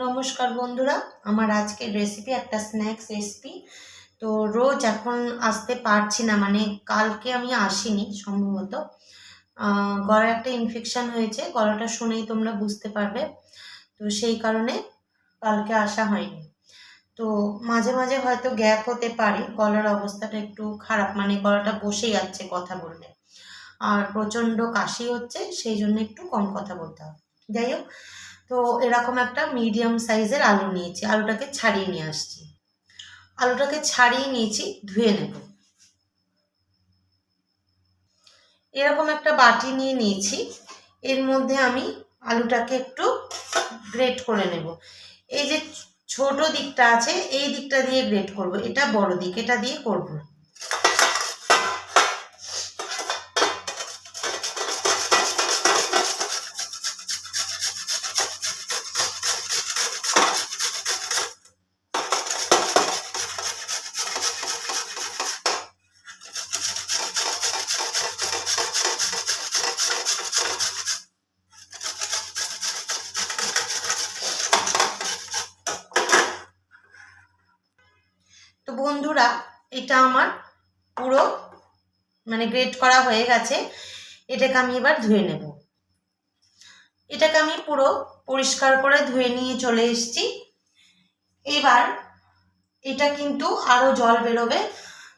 নমস্কার বন্ধুরা, আমার আজকের রেসিপি একটা স্ন্যাক্স রেসিপি তো রোজ এখন আসতে পারছি না মানে কালকে আমি আসিনি সম্ভবত। গলায় একটা ইনফেকশন হয়েছে, গলাটা শুনেই তোমরা বুঝতে পারবে। তো সেই কারণে কালকে আসা হয়নি। তো মাঝে মাঝে হয়তো গ্যাপ হতে পারে, গলার অবস্থাটা একটু খারাপ মানে গলাটা বসে যাচ্ছে কথা বললে। আর প্রচণ্ড কাশি হচ্ছে, সেই জন্য একটু কম কথা বলতে হবে। যাই হোক তো এরকম একটা মিডিয়াম সাইজের আলু নিয়েছি, আলুটাকে ছাড়িয়ে নিয়ে আসছি। আলুটাকে ছাড়িয়ে নিয়েছি, ধুয়ে নেব। এরকম একটা বাটি নিয়ে নিয়েছি, এর মধ্যে আমি আলুটাকে একটু গ্রেট করে নেব। এই যে ছোট দিকটা আছে, এই দিকটা দিয়ে গ্রেট করব, এটা বড় দিক, এটা দিয়ে করব না তো বন্ধুরা এটা আমার পুরো মানে গ্রেট করা হয়ে গেছে, এটাকে আমি এবার ধুয়ে নেব। এটাকে আমি পুরো পরিষ্কার করে ধুয়ে নিয়ে চলে এসেছি। এবার এটা কিন্তু আরও জল বেরোবে,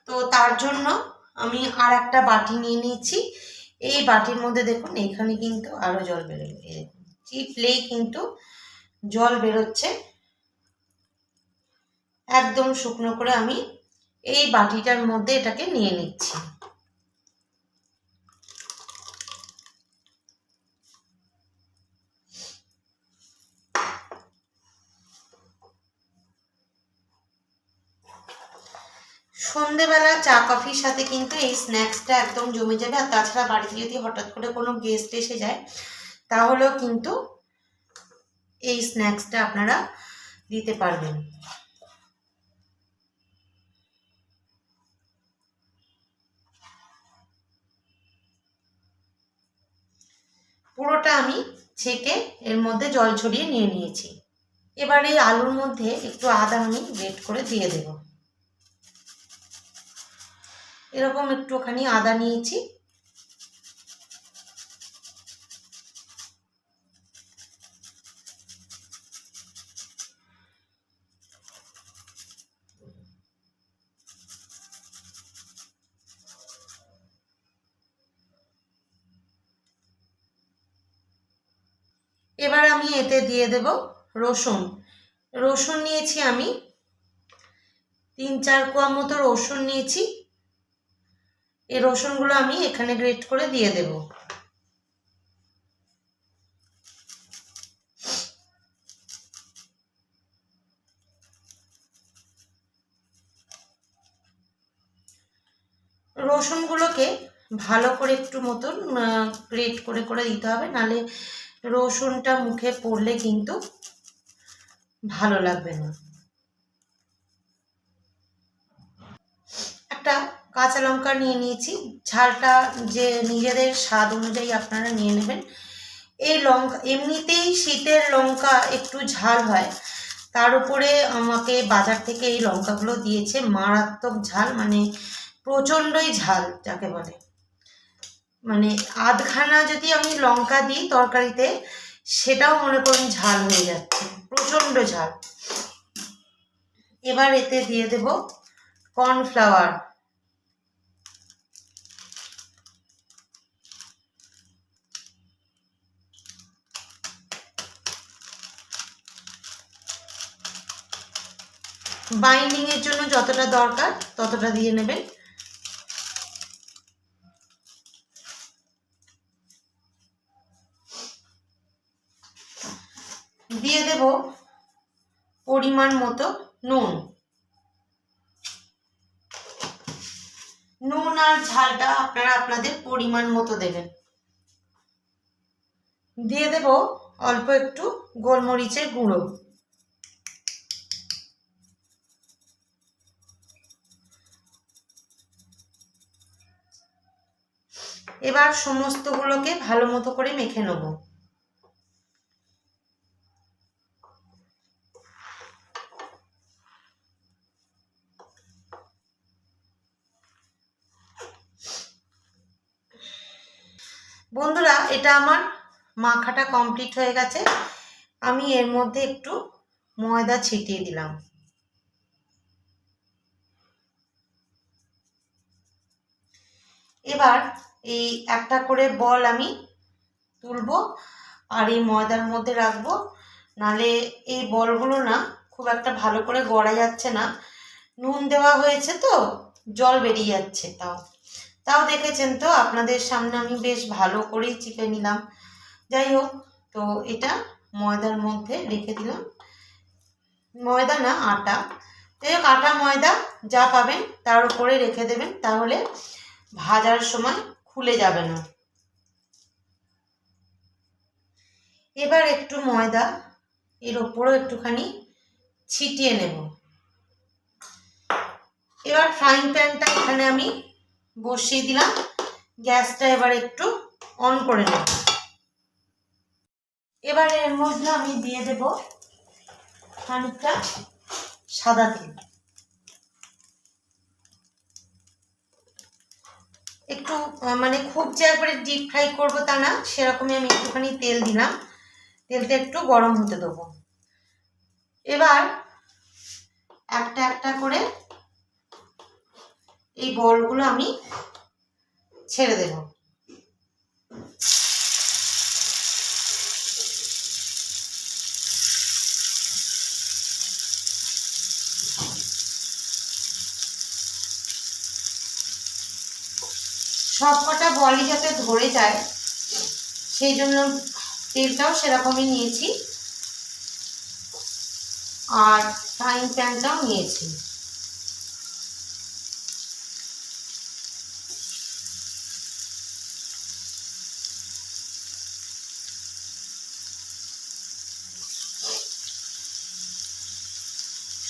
তো তার জন্য আমি আর একটা বাটি নিয়ে নিয়েছি। এই বাটির মধ্যে দেখুন, এখানে কিন্তু আরও জল বেরোবে। চিপলেই কিন্তু জল বেরোচ্ছে। একদম শুকনো করে আমি এই বাটিটার মধ্যে এটাকে নিয়ে নিচ্ছি। সন্ধেবেলা চা, কফির সাথে কিন্তু এই স্ন্যাক্সটা একদম জমে যাবে। আর তাছাড়া বাড়িতে যদি হঠাৎ করে কোনো গেস্ট এসে যায়, তাহলেও কিন্তু এই স্ন্যাক্সটা আপনারা দিতে পারবেন। পুরোটা আমি ছেঁকে এর মধ্যে জল ছড়িয়ে নিয়ে নিয়েছি। এবার এই আলুর মধ্যে একটু আদা আমি গ্রেট করে দিয়ে দেব। এরকম একটুখানি আদা নিয়েছি। এবার আমি এতে দিয়ে দেব রসুন। রসুন নিয়েছি আমি তিন চার কোয়া মতো রসুন নিয়েছি। এই রসুনগুলো আমি এখানে গ্রেট করে দিয়ে দেব। রসুনগুলোকে ভালো করে একটু মতন গ্রেট করে করে দিতে হবে। নালে রসুনটা মুখে পড়লে কিন্তু ভালো লাগবে না। একটা কাঁচা লঙ্কা নিয়ে নিয়েছি। ঝালটা যে নিজেদের স্বাদ অনুযায়ী আপনারা নিয়ে নেবেন। এই লঙ্কা, এমনিতেই শীতের লঙ্কা একটু ঝাল হয়। তার উপরে আমাকে বাজার থেকে এই লঙ্কাগুলো দিয়েছে। মারাত্মক ঝাল মানে প্রচণ্ডই ঝাল, যাকে বলে। মানে আধখানা যদি আমি লঙ্কা দিই তরকারিতে, সেটাও মনে করুন ঝাল হয়ে যাচ্ছে, প্রচণ্ড ঝাল। এবার এতে দিয়ে দেব কর্নফ্লাওয়ার। বাইন্ডিংয়ের জন্য যতটা দরকার ততটা দিয়ে নেবেন। দিয়ে দেব পরিমাণ মতো নুন। নুন আর ঝালটা আপনারা আপনাদের পরিমাণ মতো দেবেন। দিয়ে দেব অল্প একটু গোলমরিচের গুঁড়ো। এবার সমস্তগুলোকে ভালো মতো করে মেখে নেব। বন্ধুরা, এটা আমার মাখাটা কমপ্লিট হয়ে গেছে। আমি এর মধ্যে একটু ময়দা ছিটিয়ে দিলাম। এবার এই একটা করে বল আমি তুলবো আর এই ময়দার মধ্যে রাখব। নালে এই বলগুলো না খুব একটা ভালো করে গড়া যাচ্ছে না। নুন দেওয়া হয়েছে তো, জল বেরিয়ে যাচ্ছে তাও। তাও দেখেছেন তো? আপনাদের সামনে আমি বেশ ভালো করেই চিপে নিলাম। যাই হোক, তো এটা ময়দার মধ্যে রেখে দিলাম। ময়দা না, আটা। যাই হোক, আটা, ময়দা যা পাবেন তার উপরে রেখে দেবেন, তাহলে ভাজার সময় খুলে যাবে না। এবার একটু ময়দা এর ওপরও একটুখানি ছিটিয়ে নেব। এবার ফ্রাইং প্যানটা এখানে আমি বসিয়ে দিলাম। গ্যাসটা এবার একটু অন করে নেব। এবার এর মধ্যে আমি দিয়ে দেব খানিকটা সাদা তেল। একটু মানে খুব যে একবারে ডিপ ফ্রাই করব তা না, সেরকমই আমি একটুখানি তেল দিলাম। তেলটা একটু গরম হতে দেবো। এবার একটা একটা করে এই বলগুলো আমি ছেড়ে দেব। সব কটা বলই যাতে ধরে যায়, সেই জন্য তেলটাও সেরকমই নিয়েছি। আর ফ্রাইং প্যানটাও নিয়েছি।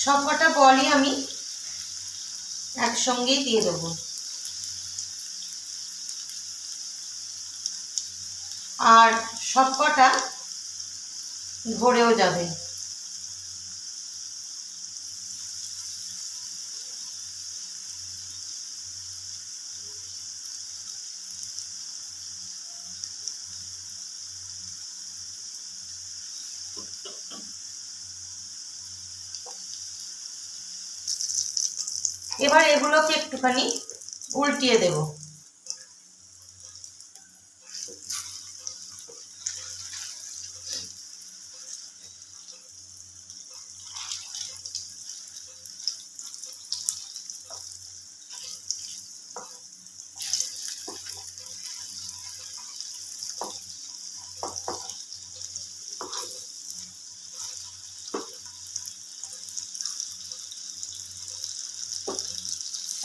সব কটা বলই আমি একসঙ্গেই দিয়ে দেবো। আর সব কটা ধরেও যাবে। এবার এগুলোকে একটুখানি উল্টিয়ে দেব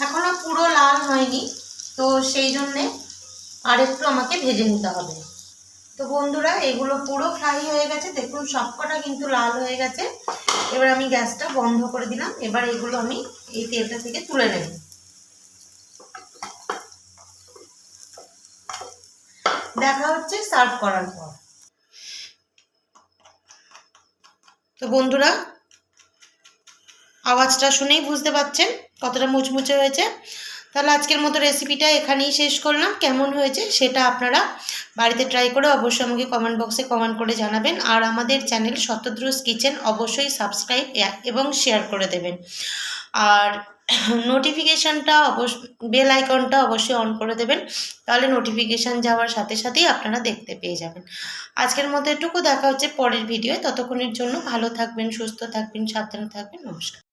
এখনও পুরো লাল হয়নি। তো সেই জন্যে আর একটু আমাকে ভেজে নিতে হবে। তো বন্ধুরা, এগুলো পুরো ফ্রাই হয়ে গেছে। দেখুন, সবকটা কিন্তু লাল হয়ে গেছে। এবার আমি গ্যাসটা বন্ধ করে দিলাম। এবার এগুলো আমি এই তেলটা থেকে তুলে নেব। দেখা হচ্ছে সার্ভ করার পর। তো বন্ধুরা, আওয়াজটা শুনেই বুঝতে পারছেন কতটা মুচমুচে হয়েছে। তাহলে আজকের মতো রেসিপিটা এখানেই শেষ করলাম। কেমন হয়েছে সেটা আপনারা বাড়িতে ট্রাই করে অবশ্যই আমাকে কমেন্ট বক্সে কমেন্ট করে জানাবেন। আর আমাদের চ্যানেল শতদ্রুস কিচেন অবশ্যই সাবস্ক্রাইব এবং শেয়ার করে দেবেন। আর নোটিফিকেশানটা অবশ্য বেল আইকনটা অবশ্যই অন করে দেবেন। তাহলে নোটিফিকেশান যাওয়ার সাথে সাথেই আপনারা দেখতে পেয়ে যাবেন। আজকের মতো এটুকু, দেখা হচ্ছে পরের ভিডিও ততক্ষণের জন্য ভালো থাকবেন, সুস্থ থাকবেন, সাবধানে থাকবেন। নমস্কার।